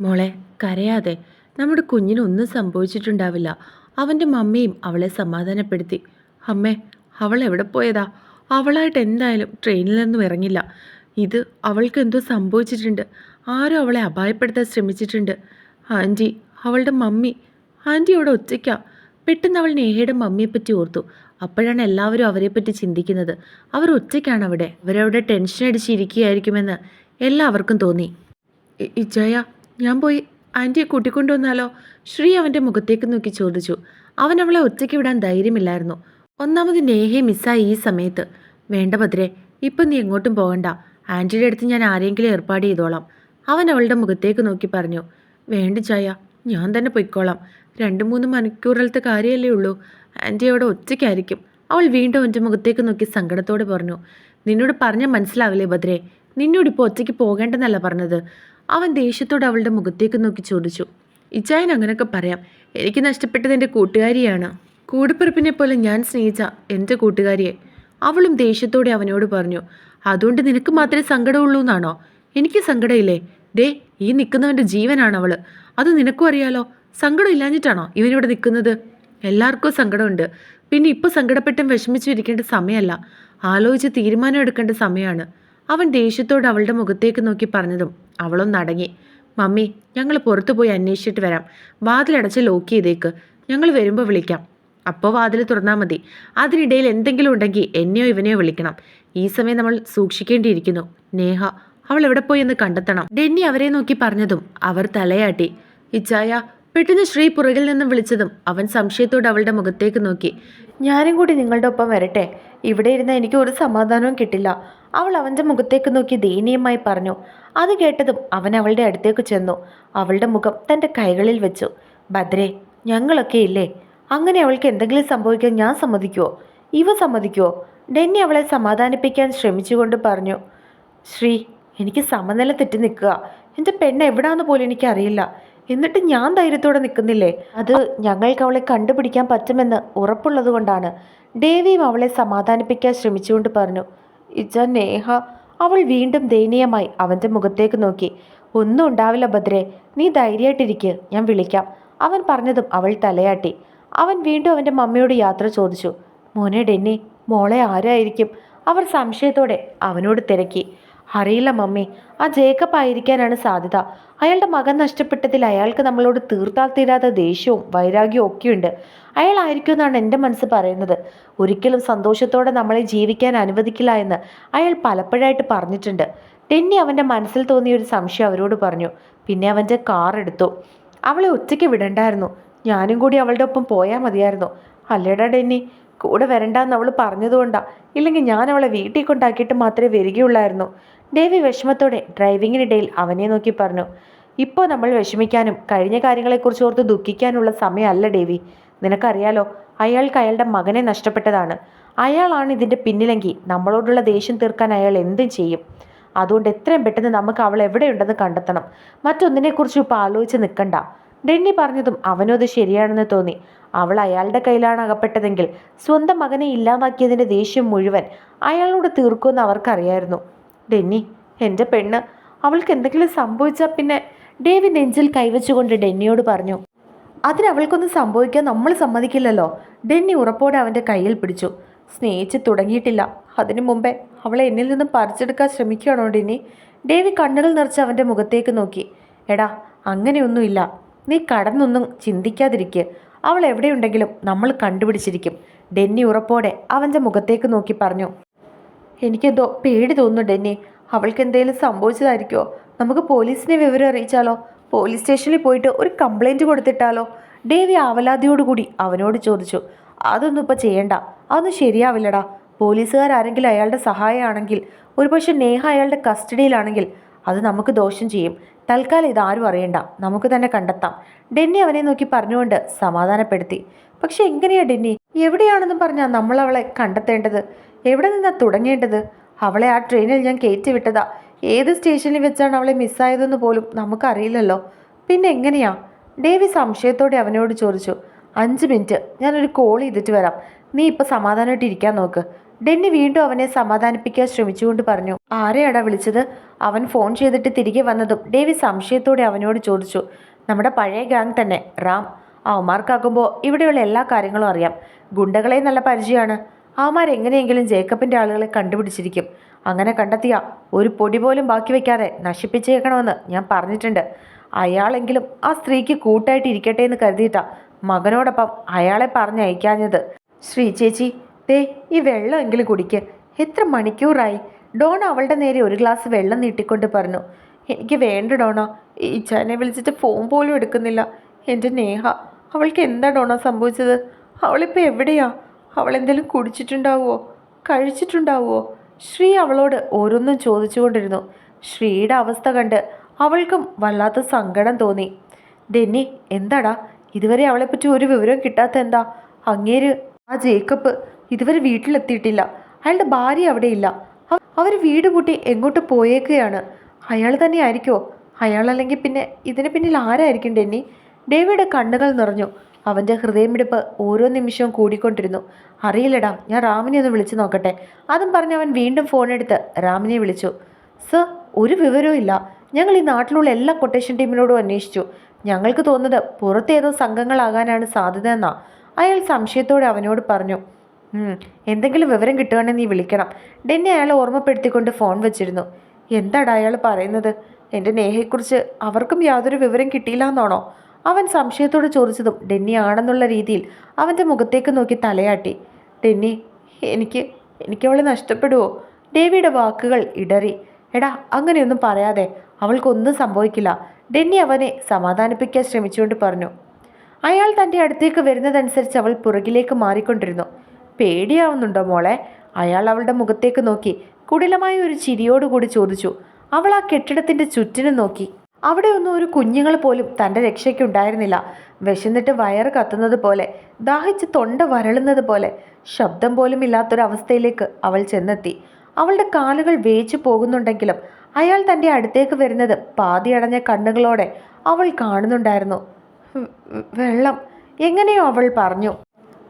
മോളെ കരയാതെ. നമ്മുടെ കുഞ്ഞിനൊന്നും സംഭവിച്ചിട്ടുണ്ടാവില്ല. അവന്റെ മമ്മിയും അവളെ സമാധാനപ്പെടുത്തി. അമ്മേ അവൾ എവിടെ പോയതാ? അവളായിട്ട് എന്തായാലും ട്രെയിനിൽ നിന്നും ഇറങ്ങില്ല. ഇത് അവൾക്ക് എന്തോ സംഭവിച്ചിട്ടുണ്ട്. ആരോ അവളെ അപായപ്പെടുത്താൻ ശ്രമിച്ചിട്ടുണ്ട്. ആന്റി അവളുടെ മമ്മി. ആന്റി അവിടെ ഒറ്റയ്ക്കാ. പെട്ടെന്ന് അവൾ നേഹയുടെ മമ്മിയെപ്പറ്റി ഓർത്തു. അപ്പോഴാണ് എല്ലാവരും അവരെപ്പറ്റി ചിന്തിക്കുന്നത്. അവർ ഒറ്റയ്ക്കാണ് അവിടെ. അവരവിടെ ടെൻഷൻ അടിച്ചിരിക്കുകയായിരിക്കുമെന്ന് എല്ലാവർക്കും തോന്നി. ഇജയ ഞാൻ പോയി ആന്റിയെ കൂട്ടിക്കൊണ്ടുവന്നാലോ? ശ്രീ അവന്റെ മുഖത്തേക്ക് നോക്കി ചോദിച്ചു. അവൻ അവളെ ഒറ്റയ്ക്ക് വിടാൻ ധൈര്യമില്ലായിരുന്നു. ഒന്നാമത് നേഹയെ മിസ്സായി ഈ സമയത്ത്. വേണ്ട ഭദ്രേ ഇപ്പം നീ എങ്ങോട്ടും പോകണ്ട. ആന്റിയുടെ അടുത്ത് ഞാൻ ആരെങ്കിലും ഏർപ്പാട് ചെയ്തോളാം. അവൻ അവളുടെ മുഖത്തേക്ക് നോക്കി പറഞ്ഞു. വേണ്ട ചായ ഞാൻ തന്നെ പൊയ്ക്കോളാം. രണ്ട് മൂന്ന് മണിക്കൂറിലത്തെ കാര്യമല്ലേ ഉള്ളൂ. ആന്റി അവിടെ ഒറ്റയ്ക്കായിരിക്കും. അവൾ വീണ്ടും എന്റെ മുഖത്തേക്ക് നോക്കി സങ്കടത്തോടെ പറഞ്ഞു. നിന്നോട് പറഞ്ഞാൽ മനസ്സിലാവില്ലേ ഭദ്രേ? നിന്നോട് ഇപ്പോൾ ഒറ്റയ്ക്ക് പോകേണ്ടെന്നല്ല പറഞ്ഞത്. അവൻ ദേഷ്യത്തോടെ അവളുടെ മുഖത്തേക്ക് നോക്കി ചോദിച്ചു. ഇച്ചായൻ അങ്ങനെയൊക്കെ പറയാം. എനിക്ക് നഷ്ടപ്പെട്ടത് എന്റെ കൂട്ടുകാരിയാണ്. കൂടിപ്പിറപ്പിനെ പോലെ ഞാൻ സ്നേഹിച്ച എന്റെ കൂട്ടുകാരിയെ. അവളും ദേഷ്യത്തോടെ അവനോട് പറഞ്ഞു അതുകൊണ്ട് നിനക്ക് മാത്രമേ സങ്കടമുള്ളൂ എന്നാണോ? എനിക്ക് സങ്കടമില്ലേ? ഡേ ഈ നിൽക്കുന്നവന്റെ ജീവനാണ് അവൾ. അത് നിനക്കും അറിയാലോ. സങ്കടം ഇല്ലാഞ്ഞിട്ടാണോ ഇവനിവിടെ നിൽക്കുന്നത് എല്ലാവർക്കും സങ്കടമുണ്ട്. പിന്നെ ഇപ്പോൾ സങ്കടപ്പെട്ടും വിഷമിച്ചു ഇരിക്കേണ്ട സമയമല്ല. ആലോചിച്ച് തീരുമാനം എടുക്കേണ്ട സമയമാണ്. അവൻ ദേഷ്യത്തോട് അവളുടെ മുഖത്തേക്ക് നോക്കി പറഞ്ഞതും അടങ്ങി മമ്മി ഞങ്ങൾ പുറത്തു പോയി അന്വേഷിച്ചിട്ട് വരാം. വാതിലടച്ച് ലോക്ക് ചെയ്തേക്ക്. ഞങ്ങൾ വരുമ്പോൾ വിളിക്കാം. അപ്പോൾ വാതിൽ തുറന്നാൽ മതി. അതിനിടയിൽ എന്തെങ്കിലും ഉണ്ടെങ്കിൽ എന്നെയോ ഇവനെയോ വിളിക്കണം. ഈ സമയം നമ്മൾ സൂക്ഷിക്കേണ്ടിയിരിക്കുന്നു. നേഹ അവൾ എവിടെ പോയി എന്ന് കണ്ടെത്തണം. ഡെന്നി അവരെ നോക്കി പറഞ്ഞതും അവർ തലയാട്ടി. ഇച്ചായ പെട്ടെന്ന് ശ്രീ പുറകിൽ നിന്നും വിളിച്ചതും അവൻ സംശയത്തോടെ അവളുടെ മുഖത്തേക്ക് നോക്കി. ഞാനും കൂടി നിങ്ങളുടെ ഒപ്പം വരട്ടെ. ഇവിടെ ഇരുന്ന് എനിക്ക് ഒരു സമാധാനവും കിട്ടില്ല. അവൾ അവന്റെ മുഖത്തേക്ക് നോക്കി ദയനീയമായി പറഞ്ഞു. അത് കേട്ടതും അവൻ അവളുടെ അടുത്തേക്ക് ചെന്നു. അവളുടെ മുഖം തന്റെ കൈകളിൽ വെച്ചു. ഭദ്രേ ഞങ്ങളൊക്കെ ഇല്ലേ? അങ്ങനെ അവൾക്ക് എന്തെങ്കിലും സംഭവിക്കാൻ ഞാൻ സമ്മതിക്കുമോ ഇവ സമ്മതിക്കുമോ ഡെന്നി അവളെ സമാധാനിപ്പിക്കാൻ ശ്രമിച്ചുകൊണ്ട് പറഞ്ഞു. ശ്രീ എനിക്ക് സമനില തെറ്റി നിൽക്കുക. എന്റെ പെണ്ണ് എവിടാന്ന് പോലും എനിക്കറിയില്ല. എന്നിട്ട് ഞാൻ ധൈര്യത്തോടെ നിൽക്കുന്നില്ലേ? അത് ഞങ്ങൾക്ക് അവളെ കണ്ടുപിടിക്കാൻ പറ്റുമെന്ന് ഉറപ്പുള്ളത് കൊണ്ടാണ്. ദേവിയും അവളെ സമാധാനിപ്പിക്കാൻ ശ്രമിച്ചുകൊണ്ട് പറഞ്ഞു. ഇജ നേഹ അവൾ വീണ്ടും ദയനീയമായി അവന്റെ മുഖത്തേക്ക് നോക്കി. ഒന്നും ഉണ്ടാവില്ല ഭദ്രേ നീ ധൈര്യമായിട്ടിരിക്കുക ഞാൻ വിളിക്കാം. അവൻ പറഞ്ഞതും അവൾ തലയാട്ടി. അവൻ വീണ്ടും അവന്റെ മമ്മിയോട് യാത്ര ചോദിച്ചു. മോനെ ഡെന്നി മോളെ ആരായിരിക്കും? അവർ സംശയത്തോടെ അവനോട് തിരക്കി. അറിയില്ല മമ്മി. ആ ജേക്കബ് ആയിരിക്കാനാണ് സാധ്യത. അയാളുടെ മകൻ നഷ്ടപ്പെട്ടതിൽ അയാൾക്ക് നമ്മളോട് തീർത്താൽ തീരാത്ത ദേഷ്യവും വൈരാഗ്യവും ഒക്കെയുണ്ട്. അയാളായിരിക്കും എന്നാണ് എന്റെ മനസ്സ് പറയുന്നത്. ഒരിക്കലും സന്തോഷത്തോടെ നമ്മളെ ജീവിക്കാൻ അനുവദിക്കില്ല എന്ന് അയാൾ പലപ്പോഴായിട്ട് പറഞ്ഞിട്ടുണ്ട്. ടെന്നി അവന്റെ മനസ്സിൽ തോന്നിയ ഒരു സംശയം അവരോട് പറഞ്ഞു. പിന്നെ അവന്റെ കാർ എടുത്തു. അവളെ ഒറ്റയ്ക്ക് വിടണ്ടായിരുന്നു. ഞാനും കൂടി അവളുടെ ഒപ്പം പോയാൽ മതിയായിരുന്നു. അല്ലേടാ ഡെന്നി കൂടെ വരണ്ടെന്ന് അവൾ പറഞ്ഞതുകൊണ്ടാണ് ഇല്ലെങ്കിൽ ഞാൻ അവളെ വീട്ടിൽ കൊണ്ടാക്കിയിട്ട് മാത്രമേ വരികയുള്ളായിരുന്നു. ദേവി വിഷമത്തോടെ ഡ്രൈവിങ്ങിനിടയിൽ അവനെ നോക്കി പറഞ്ഞു ഇപ്പോൾ നമ്മൾ വിഷമിക്കാനും കഴിഞ്ഞ കാര്യങ്ങളെക്കുറിച്ച് ഓർത്ത് ദുഃഖിക്കാനുള്ള സമയമല്ല ദേവി നിനക്കറിയാലോ അയാൾക്ക് അയാളുടെ മകനെ നഷ്ടപ്പെട്ടതാണ്. അയാളാണ് ഇതിന്റെ പിന്നിലെങ്കിൽ നമ്മളോടുള്ള ദേഷ്യം തീർക്കാൻ അയാൾ എന്തും ചെയ്യും. അതുകൊണ്ട് എത്രയും പെട്ടെന്ന് നമുക്ക് അവൾ എവിടെയുണ്ടെന്ന് കണ്ടെത്തണം. മറ്റൊന്നിനെക്കുറിച്ച് ഇപ്പോൾ ആലോചിച്ച് നിൽക്കണ്ട. ഡെന്നി പറഞ്ഞതും അവനും അത് ശരിയാണെന്ന് തോന്നി. അവൾ അയാളുടെ കയ്യിലാണ് അകപ്പെട്ടതെങ്കിൽ സ്വന്തം മകനെ ഇല്ലാതാക്കിയതിന്റെ ദേഷ്യം മുഴുവൻ അയാളോട് തീർക്കുമെന്ന് അവർക്കറിയായിരുന്നു. ഡെന്നി എന്റെ പെണ്ണ്. അവൾക്ക് എന്തെങ്കിലും സംഭവിച്ചാൽ പിന്നെ ഡേവി നെഞ്ചിൽ കൈവച്ചുകൊണ്ട് ഡെന്നിയോട് പറഞ്ഞു അതിനവൾക്കൊന്നും സംഭവിക്കാൻ നമ്മൾ സമ്മതിക്കില്ലല്ലോ. ഡെന്നി ഉറപ്പോടെ അവന്റെ കയ്യിൽ പിടിച്ചു. സ്നേഹിച്ച് തുടങ്ങിയിട്ടില്ല. അതിനു മുമ്പേ അവളെ എന്നിൽ നിന്നും പറിച്ചെടുക്കാൻ ശ്രമിക്കുകയാണോ ഡെന്നി? ഡേവി കണ്ണുകൾ നിറച്ച് അവന്റെ മുഖത്തേക്ക് നോക്കി. എടാ അങ്ങനെയൊന്നുമില്ല. നീ കടന്നൊന്നും ചിന്തിക്കാതിരിക്കുക അവൾ എവിടെയുണ്ടെങ്കിലും നമ്മൾ കണ്ടുപിടിച്ചിരിക്കും. ഡെന്നി ഉറപ്പോടെ അവന്റെ മുഖത്തേക്ക് നോക്കി പറഞ്ഞു. എനിക്കെന്തോ പേടി തോന്നുന്നു ഡെന്നി അവൾക്ക് എന്തെങ്കിലും സംഭവിച്ചതായിരിക്കുമോ നമുക്ക് പോലീസിനെ വിവരം അറിയിച്ചാലോ? പോലീസ് സ്റ്റേഷനിൽ പോയിട്ട് ഒരു കംപ്ലൈന്റ് കൊടുത്തിട്ടാലോ? ഡേവി ആവലാതിയോടുകൂടി അവനോട് ചോദിച്ചു. അതൊന്നും ഇപ്പോൾ ചെയ്യണ്ട. അതൊന്നും ശരിയാവില്ലടാ. പോലീസുകാരാരെങ്കിലും അയാളുടെ സഹായമാണെങ്കിൽ ഒരുപക്ഷെ നേഹ അയാളുടെ കസ്റ്റഡിയിലാണെങ്കിൽ അത് നമുക്ക് ദോഷം ചെയ്യും. തൽക്കാലം ഇതാരും അറിയണ്ട. നമുക്ക് തന്നെ കണ്ടെത്താം. ഡെന്നി അവനെ നോക്കി പറഞ്ഞുകൊണ്ട് സമാധാനപ്പെടുത്തി. പക്ഷെ എങ്ങനെയാ ഡെന്നി? എവിടെയാണെന്ന് പറഞ്ഞാൽ നമ്മൾ അവളെ കണ്ടെത്തേണ്ടത്? എവിടെ നിന്നാ തുടങ്ങേണ്ടത്? അവളെ ആ ട്രെയിനിൽ ഞാൻ കയറ്റി വിട്ടതാ. ഏത് സ്റ്റേഷനിൽ വെച്ചാണ് അവളെ മിസ്സായതെന്ന് പോലും നമുക്കറിയില്ലല്ലോ. പിന്നെ എങ്ങനെയാ? ഡേവി സംശയത്തോടെ അവനോട് ചോദിച്ചു. അഞ്ച് മിനിറ്റ്. ഞാനൊരു കോൾ ചെയ്തിട്ട് വരാം. നീ ഇപ്പോൾ സമാധാനമായിട്ട് ഇരിക്കാൻ നോക്ക്. ഡെന്നി വീണ്ടും അവനെ സമാധാനിപ്പിക്കാൻ ശ്രമിച്ചുകൊണ്ട് പറഞ്ഞു. ആരെയാടാ വിളിച്ചത്? അവൻ ഫോൺ ചെയ്തിട്ട് തിരികെ വന്നതും ഡേവി സംശയത്തോടെ അവനോട് ചോദിച്ചു. നമ്മുടെ പഴയ ഗാങ് തന്നെ. റാം. അവന്മാർക്കാക്കുമ്പോൾ ഇവിടെയുള്ള എല്ലാ കാര്യങ്ങളും അറിയാം. ഗുണ്ടകളെ നല്ല പരിചയമാണ്. അവന്മാർ എങ്ങനെയെങ്കിലും ജേക്കബിന്റെ ആളുകളെ കണ്ടുപിടിച്ചിരിക്കും. അങ്ങനെ കണ്ടെത്തിയ ഒരു പൊടി പോലും ബാക്കി വയ്ക്കാതെ നശിപ്പിച്ചേക്കണമെന്ന് ഞാൻ പറഞ്ഞിട്ടുണ്ട്. അയാളെങ്കിലും ആ സ്ത്രീക്ക് കൂട്ടായിട്ട് ഇരിക്കട്ടെ എന്ന് കരുതിയിട്ടാ മകനോടൊപ്പം അയാളെ പറഞ്ഞയക്കാഞ്ഞത് ശ്രീ ചേച്ചി ദേ ഈ വെള്ളമെങ്കിലും കുടിക്ക്. എത്ര മണിക്കൂറായി? ഡോണ അവളുടെ നേരെ ഒരു ഗ്ലാസ് വെള്ളം നീട്ടിക്കൊണ്ട് പറഞ്ഞു. എനിക്ക് വേണ്ട ഡോണ. ഈ ഇച്ചാനെ വിളിച്ചിട്ട് ഫോൺ പോലും എടുക്കുന്നില്ല. എന്റെ നേഹ അവൾക്ക് എന്താ ഡോണ സംഭവിച്ചത്? അവളിപ്പോൾ എവിടെയാ? അവൾ എന്തെങ്കിലും കുടിച്ചിട്ടുണ്ടാവുമോ കഴിച്ചിട്ടുണ്ടാവുമോ ശ്രീ അവളോട് ഓരോന്നും ചോദിച്ചുകൊണ്ടിരുന്നു. ശ്രീയുടെ അവസ്ഥ കണ്ട് അവൾക്കും വല്ലാത്ത സങ്കടം തോന്നി. ഡെന്നി എന്താടാ? ഇതുവരെ അവളെപ്പറ്റി ഒരു വിവരം കിട്ടാത്ത എന്താ അങ്ങേര് ആ ജേക്കബ് ഇതുവരെ വീട്ടിലെത്തിയിട്ടില്ല. അയാളുടെ ഭാര്യ അവിടെയില്ല. അവർ വീട് പൂട്ടി എങ്ങോട്ട് പോയേക്കുകയാണ്. അയാൾ തന്നെ ആയിരിക്കുമോ അയാളല്ലെങ്കിൽ പിന്നെ ഇതിന് പിന്നിൽ ആരായിരിക്കും ഡെന്നി ഡേവിയുടെ കണ്ണുകൾ നിറഞ്ഞു. അവന്റെ ഹൃദയമിടിപ്പ് ഓരോ നിമിഷവും കൂടിക്കൊണ്ടിരുന്നു. അറിയില്ലടാ ഞാൻ റാമിനെ ഒന്ന് വിളിച്ചു നോക്കട്ടെ. അതും പറഞ്ഞ് അവൻ വീണ്ടും ഫോണെടുത്ത് റാമിനെ വിളിച്ചു. സർ ഒരു വിവരവും ഇല്ല. ഞങ്ങൾ ഈ നാട്ടിലുള്ള എല്ലാ കൊട്ടേഷൻ ടീമിനോടും അന്വേഷിച്ചു. ഞങ്ങൾക്ക് തോന്നുന്നത് പുറത്തേതോ സംഘങ്ങളാകാനാണ് സാധ്യത എന്നാ. അയാൾ സംശയത്തോടെ അവനോട് പറഞ്ഞു "ഉം, എന്തെങ്കിലും വിവരം കിട്ടുകയാണെങ്കിൽ നീ വിളിക്കണം. ഡെന്നെ അയാളെ ഓർമ്മപ്പെടുത്തിക്കൊണ്ട് ഫോൺ വെച്ചിരുന്നു. എന്താടാ അയാൾ പറയുന്നത്? എന്റെ നേഹയെക്കുറിച്ച് അവർക്കും യാതൊരു വിവരം കിട്ടിയില്ല എന്നാണോ? അവൻ സംശയത്തോട് ചോദിച്ചതും ഡെന്നി ആണെന്നുള്ള രീതിയിൽ അവന്റെ മുഖത്തേക്ക് നോക്കി തലയാട്ടി. ഡെന്നി എനിക്ക് എനിക്കവളെ നഷ്ടപ്പെടുവോ? ഡേവിയുടെ വാക്കുകൾ ഇടറി. എടാ അങ്ങനെയൊന്നും പറയാതെ. അവൾക്കൊന്നും സംഭവിക്കില്ല. ഡെന്നി അവനെ സമാധാനിപ്പിക്കാൻ ശ്രമിച്ചുകൊണ്ട് പറഞ്ഞു. അയാൾ തന്റെ അടുത്തേക്ക് വരുന്നതനുസരിച്ച് അവൾ പുറകിലേക്ക് മാറിക്കൊണ്ടിരുന്നു. പേടിയാവുന്നുണ്ടോ മോളെ? അയാൾ അവളുടെ മുഖത്തേക്ക് നോക്കി കുടിലമായ ഒരു ചിരിയോടുകൂടി ചോദിച്ചു. അവൾ ആ കെട്ടിടത്തിന്റെ ചുറ്റിനും നോക്കി. അവിടെ ഒന്നും ഒരു കുഞ്ഞുങ്ങൾ പോലും തന്റെ രക്ഷയ്ക്കുണ്ടായിരുന്നില്ല. വിശന്നിട്ട് വയറ് കത്തുന്നത് പോലെ ദാഹിച്ച് തൊണ്ട വരളുന്നത് പോലെ ശബ്ദം പോലും ഇല്ലാത്തൊരവസ്ഥയിലേക്ക് അവൾ ചെന്നെത്തി. അവളുടെ കാലുകൾ വേച്ചു പോകുന്നുണ്ടെങ്കിലും അയാൾ തന്റെ അടുത്തേക്ക് വരുന്നത് പാതിയടഞ്ഞ കണ്ണുകളോടെ അവൾ കാണുന്നുണ്ടായിരുന്നു. വെള്ളം എങ്ങനെയോ അവൾ പറഞ്ഞു.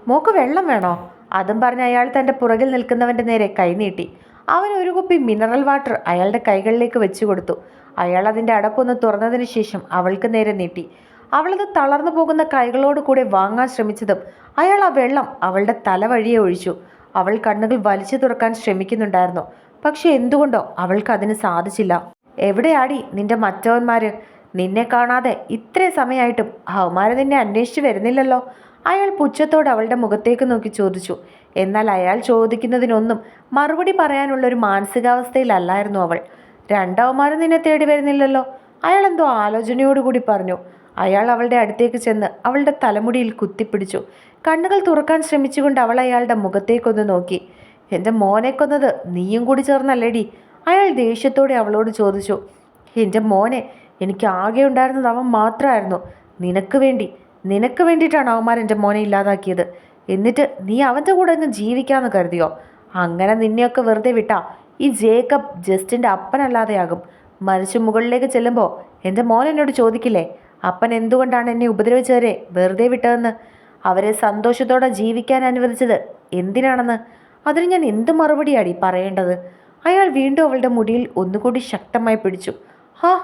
മോക്ക് വെള്ളം വേണോ? അതും പറഞ്ഞ് അയാൾ തന്റെ പുറകിൽ നിൽക്കുന്നവന്റെ നേരെ കൈനീട്ടി അവൻ ഒരു കുപ്പി മിനറൽ വാട്ടർ അയാളുടെ കൈകളിലേക്ക് വെച്ചു കൊടുത്തു. അയാൾ അതിന്റെ അടപ്പൊന്ന് തുറന്നതിന് ശേഷം അവൾക്ക് നേരെ നീട്ടി. അവളത് തളർന്നു പോകുന്ന കൈകളോട് കൂടെ വാങ്ങാൻ ശ്രമിച്ചതും അയാൾ ആ വെള്ളം അവളുടെ തല വഴിയെ ഒഴിച്ചു. അവൾ കണ്ണുകൾ വലിച്ചു തുറക്കാൻ ശ്രമിക്കുന്നുണ്ടായിരുന്നു. പക്ഷെ എന്തുകൊണ്ടോ അവൾക്ക് അതിന് സാധിച്ചില്ല. എവിടെയാടി നിന്റെ മറ്റവന്മാര്? നിന്നെ കാണാതെ ഇത്രയും സമയമായിട്ടും അവന്മാര് നിന്നെ അന്വേഷിച്ചു വരുന്നില്ലല്ലോ? അയാൾ പുച്ഛത്തോട് അവളുടെ മുഖത്തേക്ക് നോക്കി ചോദിച്ചു. എന്നാൽ അയാൾ ചോദിക്കുന്നതിനൊന്നും മറുപടി പറയാനുള്ള ഒരു മാനസികാവസ്ഥയിലല്ലായിരുന്നു അവൾ. രണ്ടവന്മാരും നിന്നെ തേടി വരുന്നില്ലല്ലോ. അയാൾ എന്തോ ആലോചനയോടുകൂടി പറഞ്ഞു. അയാൾ അവളുടെ അടുത്തേക്ക് ചെന്ന് അവളുടെ തലമുടിയിൽ കുത്തിപ്പിടിച്ചു. കണ്ണുകൾ തുറക്കാൻ ശ്രമിച്ചുകൊണ്ട് അവൾ അയാളുടെ മുഖത്തേക്കൊന്ന് നോക്കി. എന്റെ മോനെ കൊന്നത് നീയും കൂടി ചേർന്നല്ലേടി? അയാൾ ദേഷ്യത്തോടെ അവളോട് ചോദിച്ചു. എന്റെ മോനെ എനിക്ക് ആകെ ഉണ്ടായിരുന്നത് അവൻ മാത്രമായിരുന്നു. നിനക്ക് വേണ്ടി നിനക്ക് വേണ്ടിയിട്ടാണ് അവന്മാർ എന്റെ മോനെ ഇല്ലാതാക്കിയത്. എന്നിട്ട് നീ അവന്റെ കൂടെ അങ്ങ് ജീവിക്കാമെന്ന് കരുതിയോ? അങ്ങനെ നിന്നെയൊക്കെ വെറുതെ വിട്ടാ ഈ ജേക്കബ് ജസ്റ്റിന്റെ അപ്പനല്ലാതെയാകും. മരിച്ചു മുകളിലേക്ക് ചെല്ലുമ്പോൾ എന്റെ മോൻ എന്നോട് ചോദിക്കില്ലേ അപ്പൻ എന്തുകൊണ്ടാണ് എന്നെ ഉപദ്രവിച്ചവരെ വെറുതെ വിട്ടതെന്ന്? അവരെ സന്തോഷത്തോടെ ജീവിക്കാൻ അനുവദിച്ചത് എന്തിനാണെന്ന്? അതിന് ഞാൻ എന്ത് മറുപടിയാടി പറയേണ്ടത്? അയാൾ വീണ്ടും അവളുടെ മുടിയിൽ ഒന്നുകൂടി ശക്തമായി പിടിച്ചു. ഹാ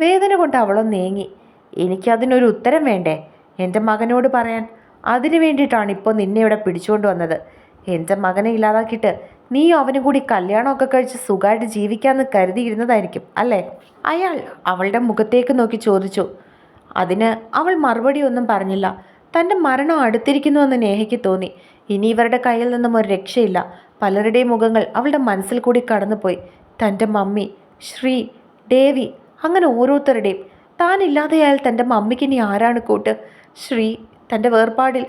വേദന കൊണ്ട് അവളൊന്ന് നീങ്ങി. എനിക്കതിനൊരു ഉത്തരം വേണ്ടേ? എന്റെ മകനോട് പറയാൻ. അതിനു വേണ്ടിയിട്ടാണ് ഇപ്പോൾ നിന്നെ ഇവിടെ പിടിച്ചുകൊണ്ട് വന്നത്. എന്റെ മകനെ ഇല്ലാതാക്കിയിട്ട് നീയും അവനും കൂടി കല്യാണമൊക്കെ കഴിച്ച് സുഖമായിട്ട് ജീവിക്കാമെന്ന് കരുതിയിരുന്നതായിരിക്കും അല്ലേ? അയാൾ അവളുടെ മുഖത്തേക്ക് നോക്കി ചോദിച്ചു. അതിന് അവൾ മറുപടി ഒന്നും പറഞ്ഞില്ല. തന്റെ മരണം അടുത്തിരിക്കുന്നുവെന്ന് നേഹയ്ക്ക് തോന്നി. ഇനി ഇവരുടെ കയ്യിൽ നിന്നും ഒരു രക്ഷയില്ല. പലരുടെയും മുഖങ്ങൾ അവളുടെ മനസ്സിൽ കൂടി കടന്നുപോയി. തന്റെ മമ്മി ശ്രീ ദേവി അങ്ങനെ ഓരോരുത്തരുടെയും. താനില്ലാതെയായാൽ തന്റെ മമ്മിക്ക് ഇനി ആരാണ് കൂട്ട്? ശ്രീ തന്റെ വേർപാടിൽ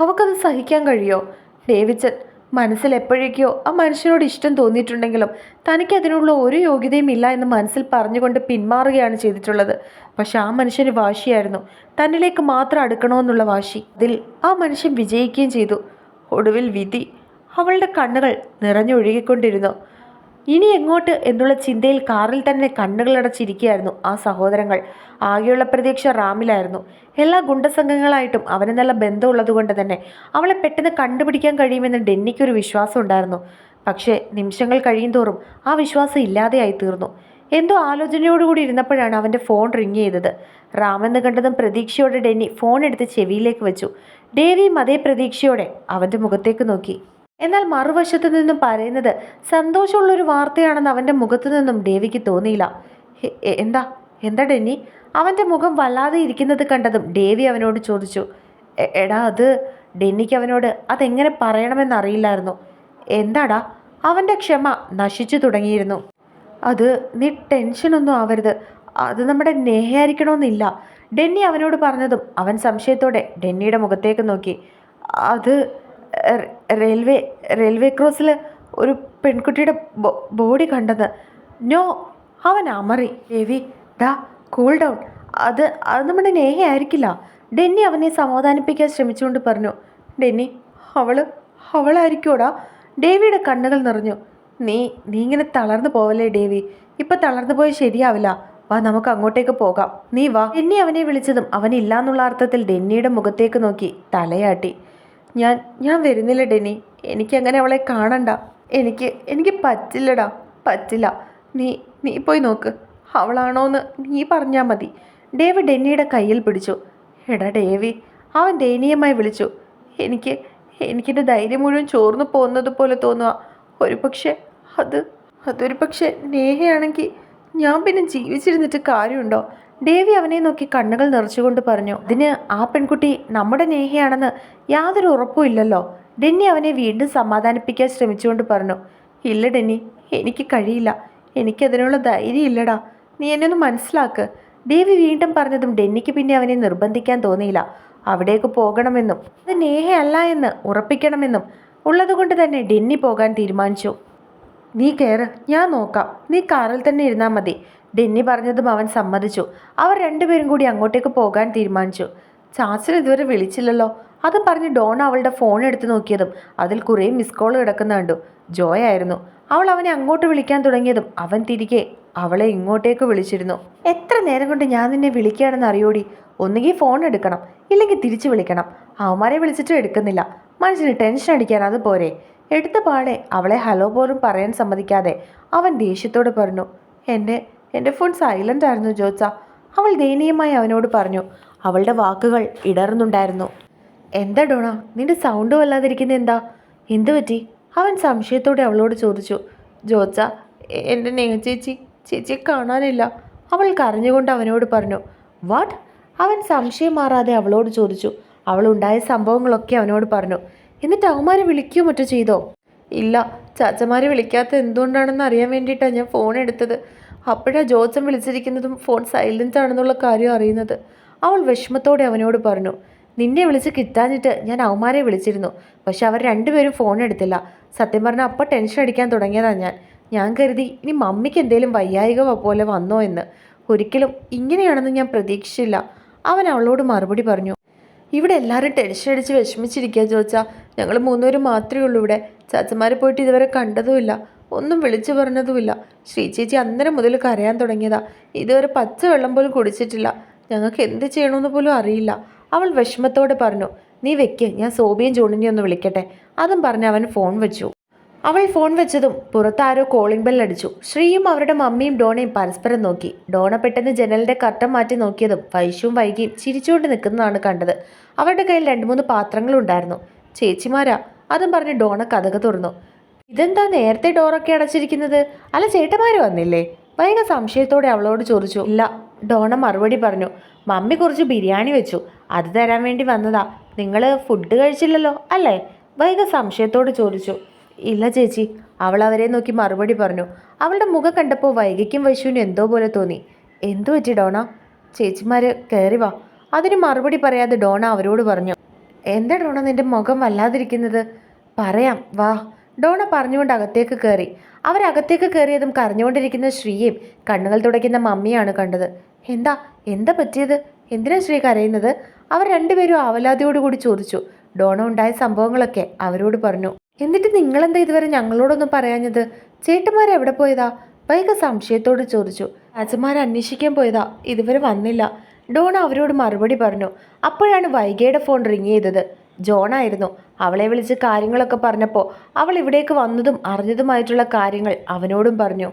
അവൾക്കത് സഹിക്കാൻ കഴിയോ? ഡേവിച്ചൻ മനസ്സിൽ എപ്പോഴേക്കോ ആ മനുഷ്യനോട് ഇഷ്ടം തോന്നിയിട്ടുണ്ടെങ്കിലും തനിക്ക് അതിനുള്ള ഒരു യോഗ്യതയും ഇല്ല എന്ന് മനസ്സിൽ പറഞ്ഞുകൊണ്ട് പിന്മാറുകയാണ് ചെയ്തിട്ടുള്ളത്. പക്ഷെ ആ മനുഷ്യന് വാശിയായിരുന്നു. തന്നിലേക്ക് മാത്രം അടുക്കണമെന്നുള്ള വാശി. അതിൽ ആ മനുഷ്യൻ വിജയിക്കുകയും ചെയ്തു. ഒടുവിൽ വിധി അവളുടെ കണ്ണുകൾ നിറഞ്ഞൊഴുകിക്കൊണ്ടിരുന്നു. ഇനി എങ്ങോട്ട് എന്നുള്ള ചിന്തയിൽ കാറിൽ തന്നെ കണ്ണുകളടച്ചിരിക്കുകയായിരുന്നു ആ സഹോദരങ്ങൾ. ആകെയുള്ള പ്രതീക്ഷ റാമിലായിരുന്നു. എല്ലാ ഗുണ്ടസംഘങ്ങളായിട്ടും അവന് നല്ല ബന്ധമുള്ളതുകൊണ്ട് തന്നെ അവളെ പെട്ടെന്ന് കണ്ടുപിടിക്കാൻ കഴിയുമെന്ന് ഡെന്നിക്കൊരു വിശ്വാസം ഉണ്ടായിരുന്നു. പക്ഷേ നിമിഷങ്ങൾ കഴിയുന്തോറും ആ വിശ്വാസം ഇല്ലാതെയായി തീർന്നു. എന്തോ ആലോചനയോടുകൂടി ഇരുന്നപ്പോഴാണ് അവന്റെ ഫോൺ റിങ് ചെയ്തത്. റാമെന്ന് കണ്ടതും പ്രതീക്ഷയോടെ ഡെന്നി ഫോൺ എടുത്ത് ചെവിയിലേക്ക് വെച്ചു. ദേവിയും അതേ പ്രതീക്ഷയോടെ അവന്റെ മുഖത്തേക്ക് നോക്കി. എന്നാൽ മറുവശത്തു നിന്നും പറയുന്നത് സന്തോഷമുള്ളൊരു വാർത്തയാണെന്ന് അവന്റെ മുഖത്തു നിന്നും ദേവിക്ക് തോന്നിയില്ല. "എ- എ- എന്താ? എന്താ ഡെന്നി? അവന്റെ മുഖം വല്ലാതെ ഇരിക്കുന്നത് കണ്ടതും ഡേവി അവനോട് ചോദിച്ചു. എടാ അത് ഡെന്നിക്ക് അവനോട് അതെങ്ങനെ പറയണമെന്നറിയില്ലായിരുന്നു. എന്താടാ? അവന്റെ ക്ഷമ നശിച്ചു തുടങ്ങിയിരുന്നു. അത് നീ ടെൻഷനൊന്നും ആവരുത്. അത് നമ്മുടെ നേഹയായിരിക്കണമെന്നില്ല ഡെന്നി അവനോട് പറഞ്ഞതും അവൻ സംശയത്തോടെ ഡെന്നിയുടെ മുഖത്തേക്ക് നോക്കി. അത് റെയിൽവേ റെയിൽവേ ക്രോസിൽ ഒരു പെൺകുട്ടിയുടെ ബോഡി കണ്ടത്. നോ അവൻ അമറി. രവി ഡാ കൂൾ ഡൗൺ അത് അത് നമ്മുടെ നേഹ ആയിരിക്കില്ല ഡെന്നി അവനെ സമാധാനിപ്പിക്കാൻ ശ്രമിച്ചുകൊണ്ട് പറഞ്ഞു. ഡെന്നി അവൾ അവളായിരിക്കോടാ. ഡേവിയുടെ കണ്ണുകൾ നിറഞ്ഞു. നീ നീ ഇങ്ങനെ തളർന്നു പോവല്ലേ ഡേവി? ഇപ്പം തളർന്നു പോയി ശരിയാവില്ല. വാ നമുക്ക് അങ്ങോട്ടേക്ക് പോകാം. നീ വാ. ഡെന്നി അവനെ വിളിച്ചതും അവനില്ലാന്നുള്ള അർത്ഥത്തിൽ ഡെന്നിയുടെ മുഖത്തേക്ക് നോക്കി തലയാട്ടി. ഞാൻ ഞാൻ വരുന്നില്ല ഡെനി. എനിക്കങ്ങനെ അവളെ കാണണ്ട. എനിക്ക് എനിക്ക് പറ്റില്ലടാ. പറ്റില്ല. നീ നീ പോയി നോക്ക്. അവളാണോന്ന് നീ പറഞ്ഞാൽ മതി. ഡേവി ഡെന്നിയുടെ കയ്യിൽ പിടിച്ചു. എടാ ഡേവി അവൻ ദയനീയമായി വിളിച്ചു. എനിക്ക് എനിക്കെന്റെ ധൈര്യം മുഴുവൻ ചോർന്നു പോകുന്നത് പോലെ തോന്നുക ഒരു പക്ഷേ അത് അതൊരു പക്ഷേ നേഹയാണെങ്കിൽ ഞാൻ പിന്നെ ജീവിച്ചിരുന്നിട്ട് കാര്യമുണ്ടോ? ദേവി അവനെ നോക്കി കണ്ണുകൾ നിറച്ചുകൊണ്ട് പറഞ്ഞു ഇതിന് ആ പെൺകുട്ടി നമ്മുടെ നേഹയാണെന്ന് യാതൊരു ഉറപ്പും ഇല്ലല്ലോ. ഡെന്നി അവനെ വീണ്ടും സമാധാനിപ്പിക്കാൻ ശ്രമിച്ചുകൊണ്ട് പറഞ്ഞു ഇല്ല ഡെന്നി എനിക്ക് കഴിയില്ല. എനിക്കതിനുള്ള ധൈര്യം ഇല്ലടാ. നീ എന്നെ ഒന്ന് മനസ്സിലാക്ക്. ദേവി വീണ്ടും പറഞ്ഞതും ഡെന്നിക്ക് പിന്നെ അവനെ നിർബന്ധിക്കാൻ തോന്നിയില്ല. അവിടേക്ക് പോകണമെന്നും അത് നേഹയല്ല എന്ന് ഉറപ്പിക്കണമെന്നും ഉള്ളതുകൊണ്ട് തന്നെ ഡെന്നി പോകാൻ തീരുമാനിച്ചു. നീ കയറ് ഞാൻ നോക്കാം. നീ കാറിൽ തന്നെ ഇരുന്നാൽ മതി. ഡെന്നി പറഞ്ഞതും അവൻ സമ്മതിച്ചു. അവർ രണ്ടുപേരും കൂടി അങ്ങോട്ടേക്ക് പോകാൻ തീരുമാനിച്ചു. ചാച്ചൻ ഇതുവരെ വിളിച്ചില്ലല്ലോ. അതും പറഞ്ഞ് ഡോൺ അവളുടെ ഫോൺ എടുത്തു നോക്കിയതും അതിൽ കുറേ മിസ് കോൾ കിടക്കുന്ന കണ്ടു. ജോയ് ആയിരുന്നു. അവൾ അവനെ അങ്ങോട്ട് വിളിക്കാൻ തുടങ്ങിയതും അവൻ തിരികെ അവളെ ഇങ്ങോട്ടേക്ക് വിളിച്ചിരുന്നു. എത്ര നേരം കൊണ്ട് ഞാൻ നിന്നെ വിളിക്കുകയാണെന്ന് അറിയോടി? ഒന്നുകിൽ ഫോൺ എടുക്കണം ഇല്ലെങ്കിൽ തിരിച്ചു വിളിക്കണം. അവന്മാരെ വിളിച്ചിട്ട് എടുക്കുന്നില്ല. മനസ്സിന് ടെൻഷൻ അടിക്കാൻ അത് പോരെ. എടുത്ത പാടെ അവളെ ഹലോ പോലും പറയാൻ സമ്മതിക്കാതെ അവൻ ദേഷ്യത്തോട് പറഞ്ഞു എന്റെ എന്റെ ഫോൺ സൈലന്റ് ആയിരുന്നു ജോത്സ അവൾ ദയനീയമായി അവനോട് പറഞ്ഞു അവളുടെ വാക്കുകൾ ഇടറുന്നുണ്ടായിരുന്നു. എന്താ ഡോണ? നിന്റെ സൗണ്ട് വല്ലാതിരിക്കുന്ന എന്താ? എന്തു പറ്റി? അവൻ സംശയത്തോടെ അവളോട് ചോദിച്ചു ജോച്ച എന്റെ നേഹ ചേച്ചി ചേച്ചിയെ കാണാനില്ല. അവൾ കരഞ്ഞുകൊണ്ട് അവനോട് പറഞ്ഞു വാട്ട് അവൻ സംശയം മാറാതെ അവളോട് ചോദിച്ചു അവൾ ഉണ്ടായ സംഭവങ്ങളൊക്കെ അവനോട് പറഞ്ഞു. എന്നിട്ട് അവന്മാരെ വിളിക്കുകയോ മറ്റോ ചെയ്തോ? ഇല്ല ചാച്ചമാരെ വിളിക്കാത്ത എന്തുകൊണ്ടാണെന്ന് അറിയാൻ വേണ്ടിയിട്ടാണ് ഞാൻ ഫോൺ എടുത്തത്. അപ്പോഴാണ് ജോത്സൻ വിളിച്ചിരിക്കുന്നതും ഫോൺ സൈലന്റ് ആണെന്നുള്ള കാര്യം അറിയുന്നത്. അവൾ വിഷമത്തോടെ അവനോട് പറഞ്ഞു നിന്നെ വിളിച്ച് കിട്ടാഞ്ഞിട്ട് ഞാൻ അവന്മാരെ വിളിച്ചിരുന്നു. പക്ഷെ അവർ രണ്ടുപേരും ഫോൺ എടുത്തില്ല. സത്യം പറഞ്ഞാൽ അപ്പം ടെൻഷൻ അടിക്കാൻ തുടങ്ങിയതാണ് ഞാൻ. ഞാൻ കരുതി ഇനി മമ്മിക്ക് എന്തേലും വയ്യായിക പോലെ വന്നോ എന്ന്. ഒരിക്കലും ഇങ്ങനെയാണെന്ന് ഞാൻ പ്രതീക്ഷിച്ചില്ല. അവൻ അവളോട് മറുപടി പറഞ്ഞു ഇവിടെ എല്ലാവരും ടെൻഷൻ അടിച്ച് വിഷമിച്ചിരിക്കുക ചോദിച്ചാൽ ഞങ്ങൾ മൂന്നുപേരും മാത്രമേ ഉള്ളൂ ഇവിടെ. ചാച്ചന്മാരെ പോയിട്ട് ഇതുവരെ കണ്ടതുമില്ല. ഒന്നും വിളിച്ചു പറഞ്ഞതുമില്ല. ശ്രീ ചേച്ചി അന്നേരം മുതൽ കരയാൻ തുടങ്ങിയതാ. ഇതുവരെ പച്ചവെള്ളം പോലും കുടിച്ചിട്ടില്ല. ഞങ്ങൾക്ക് എന്ത് ചെയ്യണമെന്ന് പോലും അറിയില്ല. അവൾ വിഷമത്തോടെ പറഞ്ഞു നീ വെക്ക് ഞാൻ സോബിയും ജോണിനെ ഒന്ന് വിളിക്കട്ടെ. അതും പറഞ്ഞ് അവൻ ഫോൺ വെച്ചു. അവൾ ഫോൺ വെച്ചതും പുറത്താരോ കോളിംഗ് ബെൽ അടിച്ചു. ശ്രീയും അവരുടെ മമ്മിയും ഡോണയും പരസ്പരം നോക്കി. ഡോണ പെട്ടെന്ന് ജനലിന്റെ കട്ടം മാറ്റി നോക്കിയതും വൈശുവും വൈകിയും ചിരിച്ചുകൊണ്ട് നിൽക്കുന്നതാണ് കണ്ടത്. അവരുടെ കയ്യിൽ രണ്ട് മൂന്ന് പാത്രങ്ങളുണ്ടായിരുന്നു ചേച്ചിമാരാ? അതും പറഞ്ഞ് ഡോണ കഥക തുറന്നു. ഇതെന്താ നേരത്തെ ഡോറൊക്കെ അടച്ചിരിക്കുന്നത്? അല്ല ചേട്ടന്മാര് വന്നില്ലേ? ഭയങ്കര സംശയത്തോടെ അവളോട് ചോദിച്ചു. ഇല്ല ഡോണ മറുപടി പറഞ്ഞു. മമ്മി കുറച്ച് ബിരിയാണി വെച്ചു. അത് തരാൻ വേണ്ടി വന്നതാ. നിങ്ങൾ ഫുഡ് കഴിച്ചില്ലല്ലോ അല്ലേ? ഭയങ്കര സംശയത്തോട് ചോദിച്ചു. ഇല്ല ചേച്ചി. അവൾ അവരെ നോക്കി മറുപടി പറഞ്ഞു. അവളുടെ മുഖം കണ്ടപ്പോൾ വൈകിക്കും വൈശുവിനും എന്തോ പോലെ തോന്നി. എന്തു പറ്റി ഡോണ? ചേച്ചിമാർ കയറി വാ. അതിന് മറുപടി പറയാതെ ഡോണ അവരോട് പറഞ്ഞു. എന്താ ഡോണ നിന്റെ മുഖം വല്ലാതിരിക്കുന്നത്? പറയാം വാ. ഡോണ പറഞ്ഞുകൊണ്ട് അകത്തേക്ക് കയറി. അവരകത്തേക്ക് കയറിയതും കരഞ്ഞുകൊണ്ടിരിക്കുന്ന ശ്രീയും കണ്ണുകൾ തുടയ്ക്കുന്ന മമ്മിയാണ് കണ്ടത്. എന്താ? എന്താ പറ്റിയത്? എന്തിനാ ശ്രീ കരയുന്നത്? അവർ രണ്ടുപേരും ആവലാതിയോടുകൂടി ചോദിച്ചു. ഡോണ ഉണ്ടായ സംഭവങ്ങളൊക്കെ അവരോട് പറഞ്ഞു. എന്നിട്ട് നിങ്ങളെന്താ ഇതുവരെ ഞങ്ങളോടൊന്നും പറയാഞ്ഞത്? ചേട്ടന്മാർ എവിടെ പോയതാ? വൈക സംശയത്തോട് ചോദിച്ചു. അച്ഛന്മാരെ അന്വേഷിക്കാൻ പോയതാ. ഇതുവരെ വന്നില്ല. ഡോണ അവരോട് മറുപടി പറഞ്ഞു. അപ്പോഴാണ് വൈകയുടെ ഫോൺ റിങ് ചെയ്തത്. ജോണായിരുന്നു അവളെ വിളിച്ച് കാര്യങ്ങളൊക്കെ പറഞ്ഞപ്പോൾ അവൾ ഇവിടേക്ക് വന്നതും അറിഞ്ഞതുമായിട്ടുള്ള കാര്യങ്ങൾ അവനോടും പറഞ്ഞു.